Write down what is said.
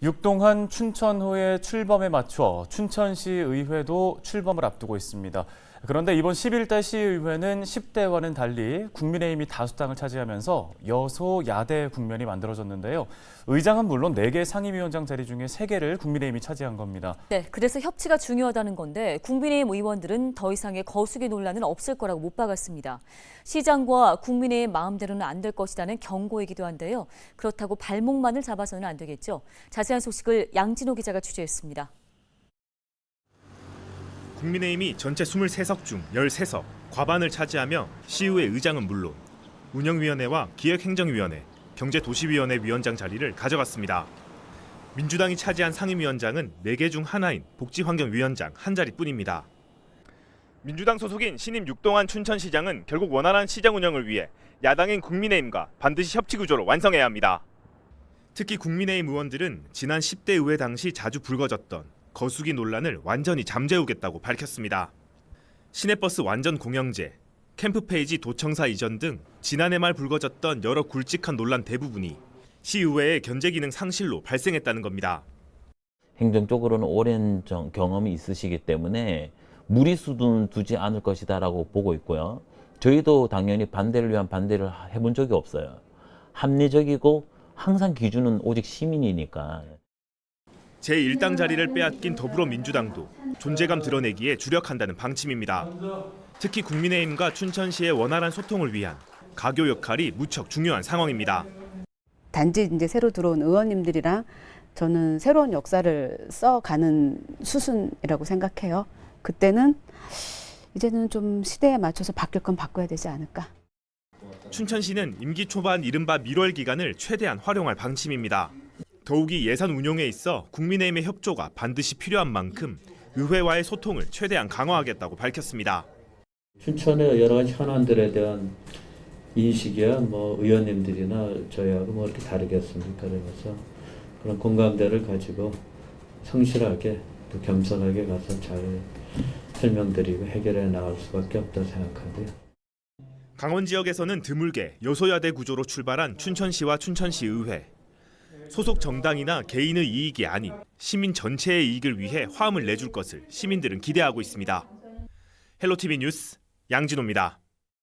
육동한 춘천호의 출범에 맞춰 춘천시 의회도 출범을 앞두고 있습니다. 그런데 이번 11대 시의회는 10대와는 달리 국민의힘이 다수당을 차지하면서 여소 야대 국면이 만들어졌는데요. 의장은 물론 4개 상임위원장 자리 중에 3개를 국민의힘이 차지한 겁니다. 네, 그래서 협치가 중요하다는 건데 국민의힘 의원들은 더 이상의 거수기 논란은 없을 거라고 못 박았습니다. 시장과 국민의힘 마음대로는 안 될 것이라는 경고이기도 한데요. 그렇다고 발목만을 잡아서는 안 되겠죠. 자 세한 소식을 양진호 기자가 취재했습니다. 국민의힘이 전체 23석 중 13석, 과반을 차지하며 시의회 의장은 물론 운영위원회와 기획행정위원회, 경제도시위원회 위원장 자리를 가져갔습니다. 민주당이 차지한 상임위원장은 4개 중 하나인 복지환경위원장 한 자리뿐입니다. 민주당 소속인 신임 육동한 춘천시장은 결국 원활한 시장 운영을 위해 야당인 국민의힘과 반드시 협치 구조로 완성해야 합니다. 특히 국민의힘 의원들은 지난 10대 의회 당시 자주 불거졌던 거수기 논란을 완전히 잠재우겠다고 밝혔습니다. 시내버스 완전 공영제, 캠프 페이지 도청사 이전 등 지난해 말 불거졌던 여러 굵직한 논란 대부분이 시의회의 견제 기능 상실로 발생했다는 겁니다. 행정적으로는 오랜 정- 경험이 있으시기 때문에 무리 수는 두지 않을 것이다라고 보고 있고요. 저희도 당연히 반대를 위한 반대를 해본 적이 없어요. 합리적이고 항상 기준은 오직 시민이니까. 제1당 자리를 빼앗긴 더불어민주당도 존재감 드러내기에 주력한다는 방침입니다. 특히 국민의힘과 춘천시의 원활한 소통을 위한 가교 역할이 무척 중요한 상황입니다. 단지 이제 새로 들어온 의원님들이랑 저는 새로운 역사를 써가는 수순이라고 생각해요. 그때는 이제는 좀 시대에 맞춰서 바뀔 건 바꿔야 되지 않을까. 춘천시는 임기 초반 이른바 밀월 기간을 최대한 활용할 방침입니다. 더욱이 예산 운용에 있어 국민의힘의 협조가 반드시 필요한 만큼 의회와의 소통을 최대한 강화하겠다고 밝혔습니다. 춘천의 여러 가지 현안들에 대한 인식이야 뭐 의원님들이나 저희하고 뭐 이렇게 다르겠습니까? 그래서 그런 공감대를 가지고 성실하게 또 겸손하게 가서 잘 설명드리고 해결해 나갈 수밖에 없다 생각하고요. 강원 지역에서는 드물게 여소야대 구조로 출발한 춘천시와 춘천시 의회. 소속 정당이나 개인의 이익이 아닌 시민 전체의 이익을 위해 화음을 내줄 것을 시민들은 기대하고 있습니다. 헬로티비 뉴스 양진호입니다.